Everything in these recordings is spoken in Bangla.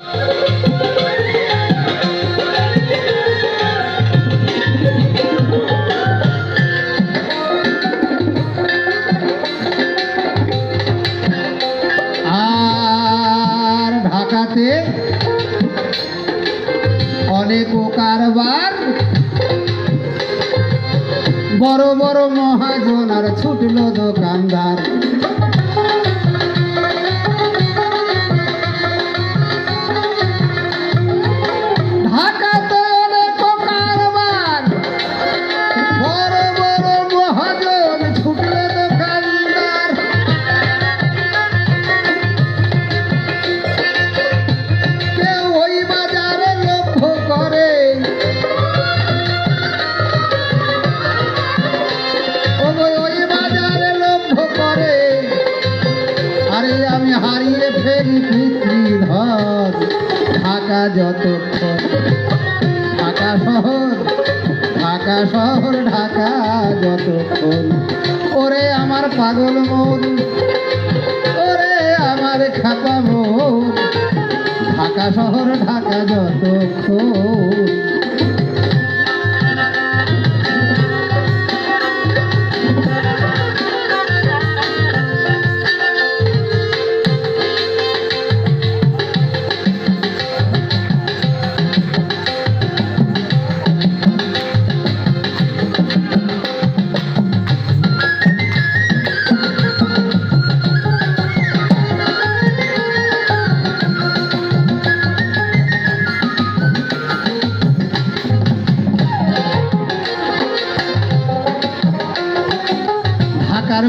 আর ঢাকাতে অনেক কারবার। বড় বড় মহাজন আর ছুটলো দোকানদার। ঢাকা শহর ঢাকা শহর, ঢাকা যতক্ষণ। ওরে আমার পাগল মন, ওরে আমার খাপা মন। ঢাকা শহর, ঢাকা যতক্ষণ।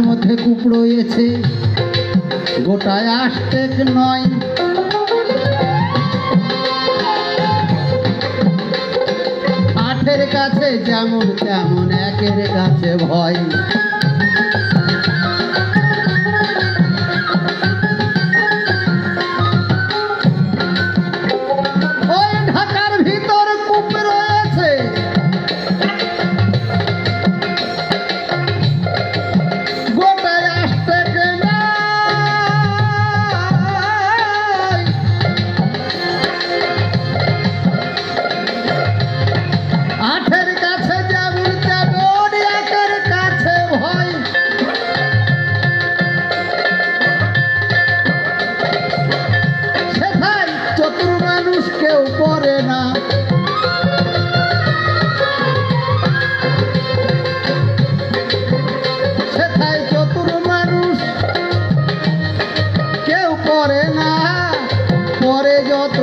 মধ্যে কূপ রয়েছে গোটায় আষ্টেক নয়। আঠের কাছে যেমন তেমন একের কাছে ভয়।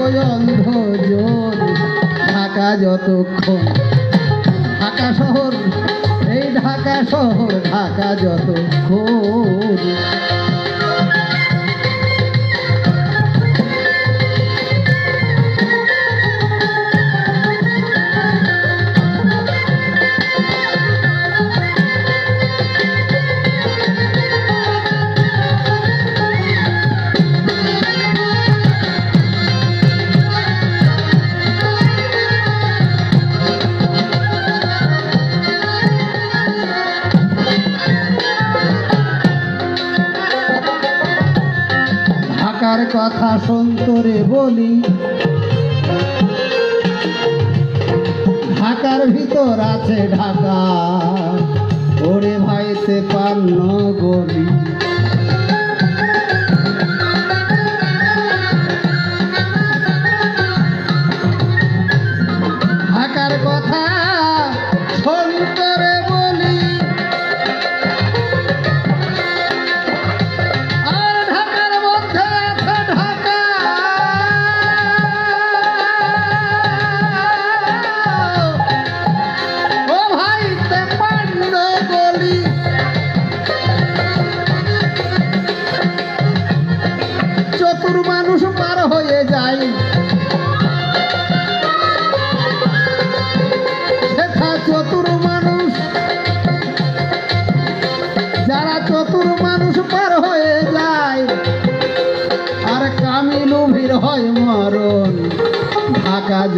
যত অন্ধজন ঢাকা যতক্ষণ। ঢাকা শহর এই ঢাকা শহর ঢাকা যতক্ষণ। কথা সন্তরে বলি। ঢাকার ভিতর আছে ঢাকা ওরে ভাইতে পান্ন গলি।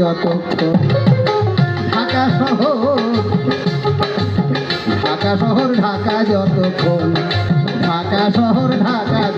যতক্ষণ ঢাকা শহর ঢাকা শহর ঢাকা যতক্ষণ। ঢাকা শহর ঢাকা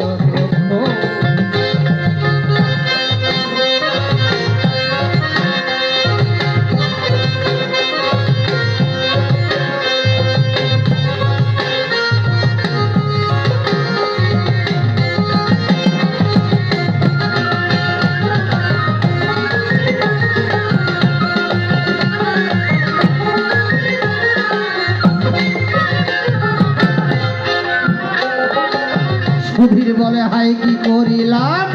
বলে হাই কি করিলাম?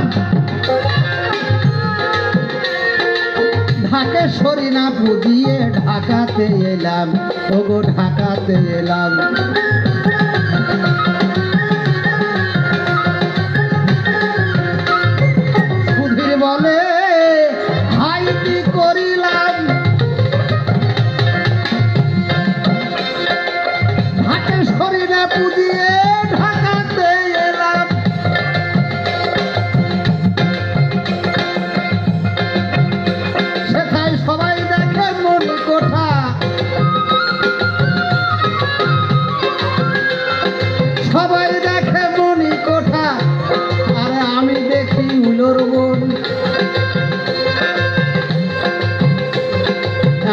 ঢাকে সরি না পুজিয়ে ঢাকাতে এলাম ওগো ঢাকাতে এলাম।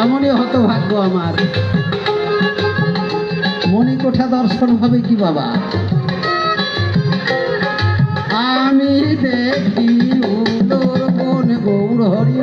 এমনই হতভাগ্য আমার। মণিকোঠা দর্শন হবে কি বাবা? আমি দেখি উলোর বোন গৌর হরি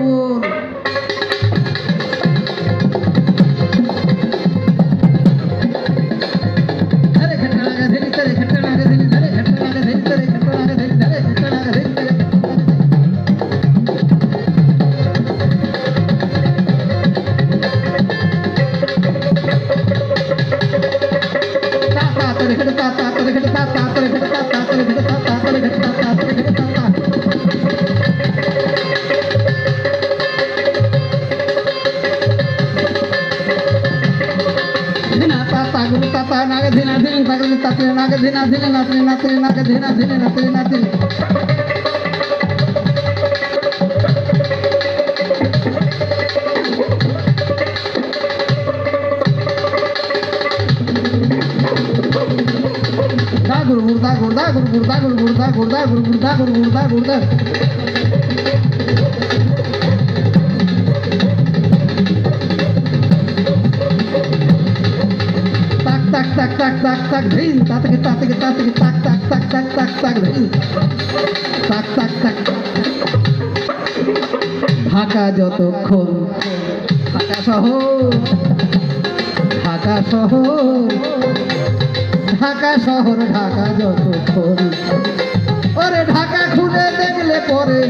నాగధీనా ధీన నాగధీనా ధీన నాగధీనా ధీన నాగధీనా ధీన నాగధీనా ధీన నాగధీనా ధీన গুরু ধিনা তা গুরু তা তে নাগে ধিনা ধিনা না তে না তে নাগে ধিনা ধিনা না তে না তে দা গুরু গুরু দা গুরু দা গুরু গুরু দা গুরু গুরু দা গুরু দা গুরু গুরু দা গুরু গুরু দা গুরু দা তাক তাক তাক তাক তাক তাক ধিন তা থেকে তা থেকে তা থেকে তাক তাক তাক তাক তাক তাক ধিন তাক তাক তাক ঢাকা যতক্ষণ, ঢাকা শহর ঢাকা শহর। ঢাকা শহর ঢাকা যতক্ষণ ওরে ঢাকা খুলে দেখলে পরে।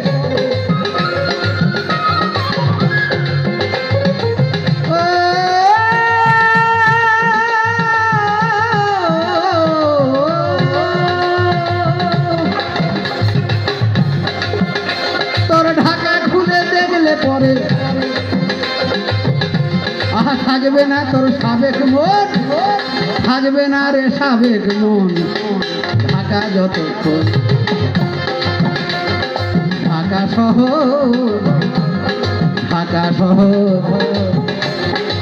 থাকবে না তোর সাবেক মন থাকবে না রে সাবেক মন। ঢাকা যতক্ষণ ঢাকা শহর ঢাকা শহর,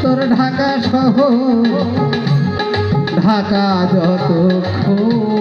তোর ঢাকা শহর, ঢাকা যতক্ষণ